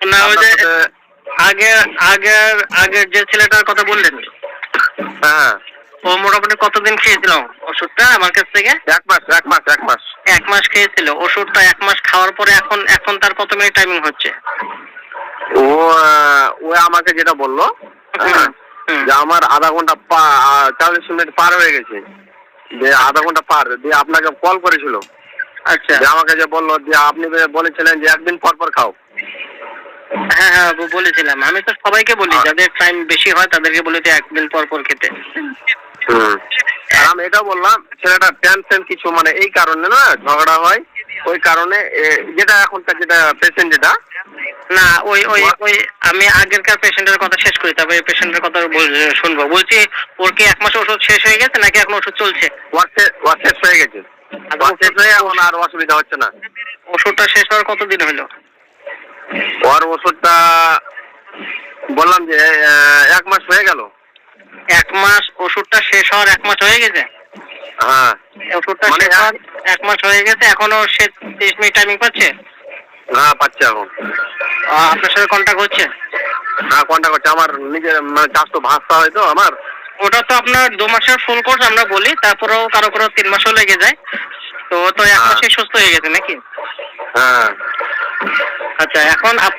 না ওই যে আগের আগের আগের যে ছেলেটার কথা বললেন? হ্যাঁ। ও মোটামুটি কতদিন খেয়েছিল ওষুধটা আমার কাছ থেকে? এক মাস এক মাস এক মাস। এক মাস খেয়েছিল। ওষুধটা এক মাস খাওয়ার পরে এখন এখন তার কত মিনিট টাইমিং হচ্ছে? ও ও আমাকে যেটা বলল হ্যাঁ, যে আমার আধা ঘণ্টা চল্লিশ মিনিট পার হয়ে গেছে। যে আধা ঘণ্টা পার দিয়ে আপনাকে কল করেছিল। আচ্ছা। যে আমাকে যে বলল যে আপনি বলেছিলেন যে একদিন পর পর খাও। হ্যাঁ হ্যাঁ বলেছিলাম। আমি তো সবাইকে বলি যাদের টাইম বেশি হয় তাদেরকে বলি যে একদিন পর পর খেতে। আর আমি এটা বললাম ছেলেটা টেনশন কিছু মানে এই কারণে না ঝগড়া হয়। ওই কারণে যেটা এখনকার যেটা পেশেন্ট যেটা না ওই ওই ওই আমি আগেরকার পেশেন্টের কথা শেষ করি তবে এই পেশেন্টের কথা শুনব। বলছি ওর কি এক মাস ওষুধ শেষ হয়ে গেছে নাকি এখন ওষুধ চলছে? ওয়ার শেষ হয়ে গেছে। শেষ হয়ে এখন আর অসুবিধা হচ্ছে না। ওষুধটা শেষ হওয়ার কতদিন হলো? ওর ওষুধটা বললাম যে এক মাস হয়ে গেল। এক মাস ওষুধটা শেষ হওয়ার এক মাস হয়ে গেছে? হ্যাঁ। ওষুধটা মানে শেষ হওয়ার এক মাস হয়ে গেছে এখনও সে তিরিশ মিনিট টাইমিং পাচ্ছে? হ্যাঁ পাচ্ছে এখন। আপনার সাথে কন্ট্যাক্ট হচ্ছে? হ্যাঁ কোনটা করছে আমার নিজের মানে চাষ তো ভাসতে হয় তো আমার। ওটা তো আপনার দু মাসের ফুল কোর্স আমরা বলি তারপরেও কারও কারও তিন মাসও লেগে যায়। তো তো এক হ্যাঁ। মাসে সুস্থ হয়ে গেছে নাকি? হ্যাঁ। আচ্ছা এখন আপনার